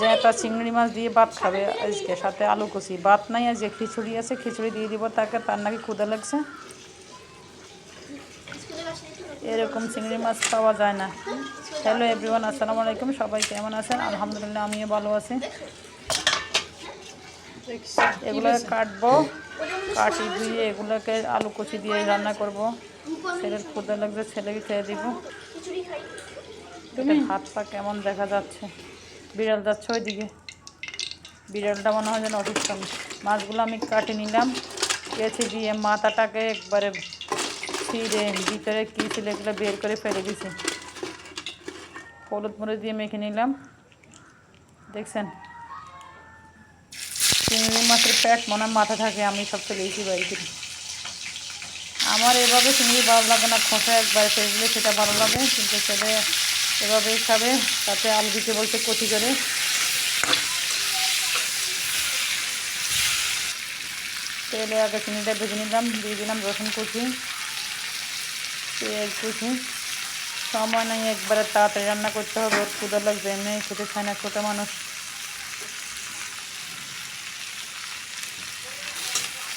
জ্যাটা চিংড়ি মাছ দিয়ে ভাত খাবে আজকে সাথে আলু কষি। ভাত নাই আর যে খিচুড়ি আছে খিচুড়ি দিয়ে দিব তাকে তার নাকি ক্ষুদা লাগছে। এরকম চিংড়ি মাছ পাওয়া যায় না। হ্যালো এভরিওয়ান আসসালামু আলাইকুম সবাই কেমন আছেন? আলহামদুলিল্লাহ আমিও ভালো আছি। এগুলো কাটবো কাটি ধুয়ে এগুলোকে আলু কচি দিয়ে রান্না করব। ছেলের ক্ষুদা লাগবে ছেলেকে খেয়ে দিব। তুমি হাত পা কেমন দেখা যাচ্ছে? বিড়াল যাচ্ছে ওইদিকে। বিড়ালটা মনে হয় যেন অসুস্থ মাছগুলো আমি কাটে নিলাম। কেচে দিয়ে মাথাটাকে একবারে ছিঁড়ে, ভিতরে কী ছিল এগুলো বের করে ফেলে দিছি। হলুদ মরিচ দিয়ে মেখে নিলাম। দেখছেন? চিংড়ি মাছের প্যাট মনে মাথা থাকে, আমি সব ফেলেছি বাড়িতে আমার এভাবে চিংড়ি ভালো লাগে না, খোসা একবার ফেলে সেটা ভালো লাগে, কিন্তু ছেলে এভাবেই খাবে, তাতে আলু দিতে বলছে কচি করে। তেলে আগে চিনিটা ভেজে নিলাম, দিয়ে দিলাম রসুন কুচি, পেঁয়াজ কুচি। সময় নেই, একবারে তাড়াতাড়ি রান্না করতে হবে ওর ক্ষুদা লাগবে এমনি খেতে খায় না ছোটো মানুষ।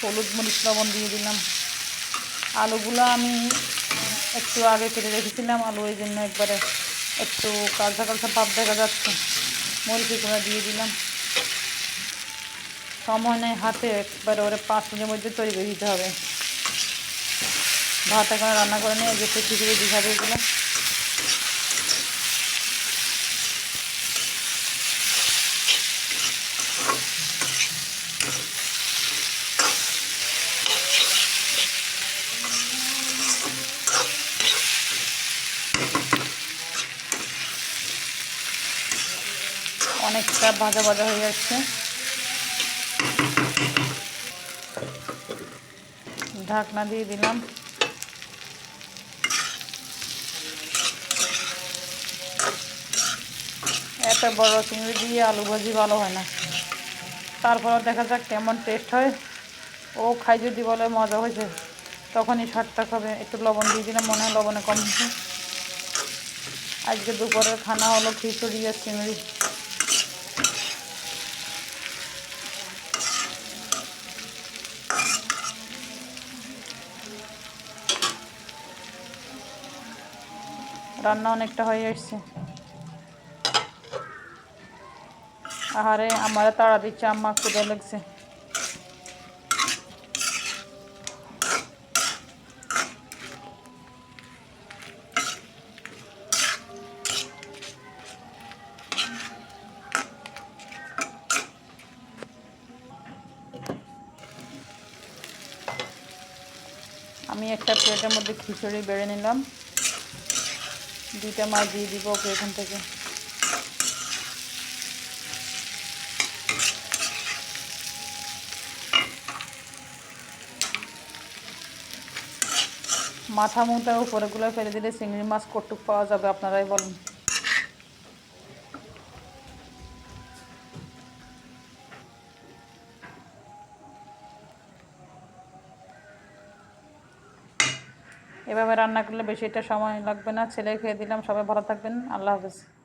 হলুদ মরিচ, লবণ দিয়ে দিলাম। আলুগুলো আমি একটু আগে কেটে রেখেছিলাম, আলু ওই জন্য একবারে একটু কালসা কালসা ভাব দেখা যাচ্ছে। মরিচি গুঁড়া দিয়ে দিলাম। সময় নেই হাতে, একবারে ওরে পাঁচ মিনিটের মধ্যে তৈরি করে দিতে হবে। ভাত এখন রান্না করে নিয়ে গেছে, খিচুড়ি, দিঘা দিয়ে এগুলো অনেকটা ভাজা ভাজা হয়ে যাচ্ছে ঢাকনা দিয়ে দিলাম। এত বড় চিংড়ি দিয়ে আলু ভাজি ভালো হয় না। তারপর দেখা যাক কেমন টেস্ট হয়। ও খাই যদি বলে মজা হয়েছে, তখনই স্বাদটা খাবে। একটু লবণ দিয়ে দিলাম, মনে হয় লবণে কম আজকে দুপুরের খানা হলো খিচুড়ি আর চিংড়ি। রান্না অনেকটা হয়ে এসছে আহারে, আমার তাড়া দিচ্ছে, আম্মা ক্ষুদা লাগছে। আমি একটা প্লেটের মধ্যে খিচুড়ি বেড়ে নিলাম। দুইটা মাছ দিয়ে দিব, ওকে এখান থেকে। মাথা মুথা উপরেগুলো ফেলে দিলে চিংড়ি মাছ কটুক পাওয়া যাবে, আপনারাই বলুন। এভাবে রান্না করলে বেশি এটা সময় লাগবে না। ছেলে খেয়ে দিলাম, সবাই ভালো থাকবেন। আল্লাহ হাফেজ।